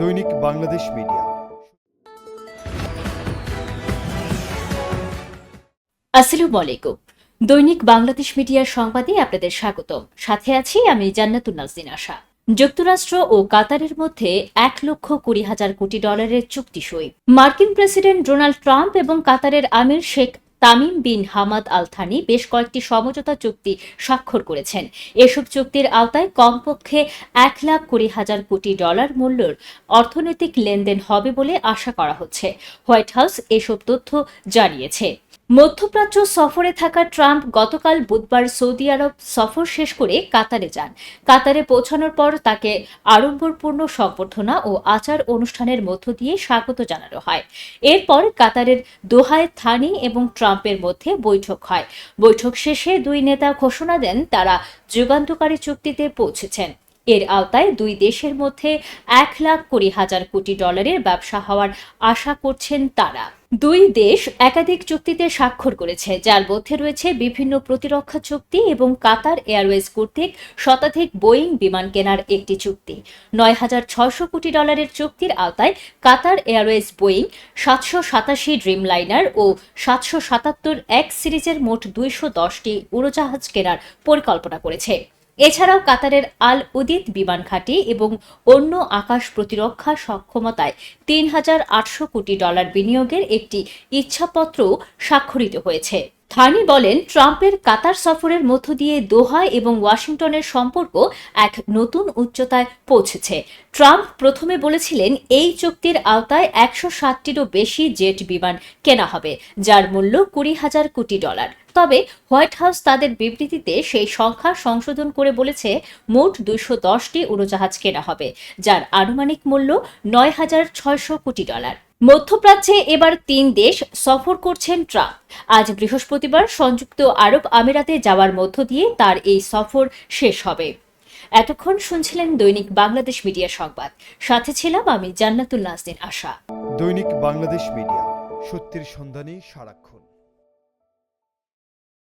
দৈনিক বাংলাদেশ মিডিয়া। আসসালামু আলাইকুম। দৈনিক বাংলাদেশ মিডিয়ার সংবাদে আপনাদের স্বাগতম। সাথে আছি আমি জান্নাতুল নাজদিন আশা। যুক্তরাষ্ট্র ও কাতারের মধ্যে এক লক্ষ কুড়ি হাজার কোটি ডলারের চুক্তি সই। মার্কিন প্রেসিডেন্ট ডোনাল্ড ট্রাম্প এবং কাতারের আমির Sheikh Tamim bin Hamad Al Thani বেশ কয়েকটি সমঝোতা চুক্তি স্বাক্ষর করেছেন। এসব চুক্তির আওতায় কমপক্ষে এক লাখ কুড়ি হাজার কোটি ডলার মূল্যর অর্থনৈতিক লেনদেন হবে বলে আশা করা হচ্ছে। হোয়াইট হাউস এসব তথ্য জানিয়েছে। মধ্যপ্রাচ্য সফরে থাকা ট্রাম্প গতকাল বুধবার সৌদি আরব সফর শেষ করে কাতারে যান। কাতারে পৌঁছানোর পর তাকে আড়ম্বরপূর্ণ সংবর্ধনা ও আচার অনুষ্ঠানের মধ্য দিয়ে স্বাগত জানানো হয়। এরপর কাতারের দোহায় থানি এবং ট্রাম্পের মধ্যে বৈঠক হয়। বৈঠক শেষে দুই নেতা ঘোষণা দেন, তারা যুগান্তকারী চুক্তিতে পৌঁছেছেন। এর আওতায় দুই দেশের মধ্যে এক লাখ কুড়ি হাজার কোটি ডলারের ব্যবসা হওয়ার আশা করছেন তারা। দুই দেশ একাধিক চুক্তিতে স্বাক্ষর করেছে, যার মধ্যে রয়েছে বিভিন্ন প্রতিরক্ষা চুক্তি এবং কাতার এয়ারওয়েজ কর্তৃক শতাধিক বোয়িং বিমান কেনার একটি চুক্তি। নয় হাজার ছয়শো কোটি ডলারের চুক্তির আওতায় কাতার এয়ারওয়েজ বোয়িং, সাতশো সাতাশি ড্রিমলাইনার ও সাতশো সাতাত্তর এক্স সিরিজের মোট দুইশো দশটি উড়োজাহাজ কেনার পরিকল্পনা করেছে। এছাড়াও কাতারের আল উদিত বিমান ঘাঁটি এবং অন্য আকাশ প্রতিরক্ষা সক্ষমতায় তিন হাজার আটশো কোটি ডলার বিনিয়োগের একটি ইচ্ছাপত্রও স্বাক্ষরিত হয়েছে। থানি বলেন, ট্রাম্পের কাতার সফরের মধ্য দিয়ে দোহা এবং ওয়াশিংটনের সম্পর্ক এক নতুন উচ্চতায় পৌঁছেছে। ট্রাম্প প্রথমে বলেছিলেন, এই চুক্তির আওতায় একশো ষাটটিরও বেশি জেট বিমান কেনা হবে, যার মূল্য কুড়ি হাজার কোটি ডলার। তবে হোয়াইট হাউস তাদের বিবৃতিতে সেই সংখ্যা সংশোধন করে বলেছে, মোট দুইশো দশটি উড়োজাহাজ কেনা হবে, যার আনুমানিক মূল্য নয় হাজার ছয়শো কোটি ডলার। মধ্যপ্রাচ্যে এবার তিন দেশ সফর করছেন ট্রাম্প। আজ বৃহস্পতিবার সংযুক্ত আরব আমিরাতে যাওয়ার মধ্য দিয়ে তার এই সফর শেষ হবে। এতক্ষণ শুনছিলেন দৈনিক বাংলাদেশ মিডিয়া সংবাদ। সাথে ছিলাম আমি জান্নাতুল নাজদিন আশা। দৈনিক বাংলাদেশ মিডিয়া, সত্যের সন্ধানে সারাক্ষণ।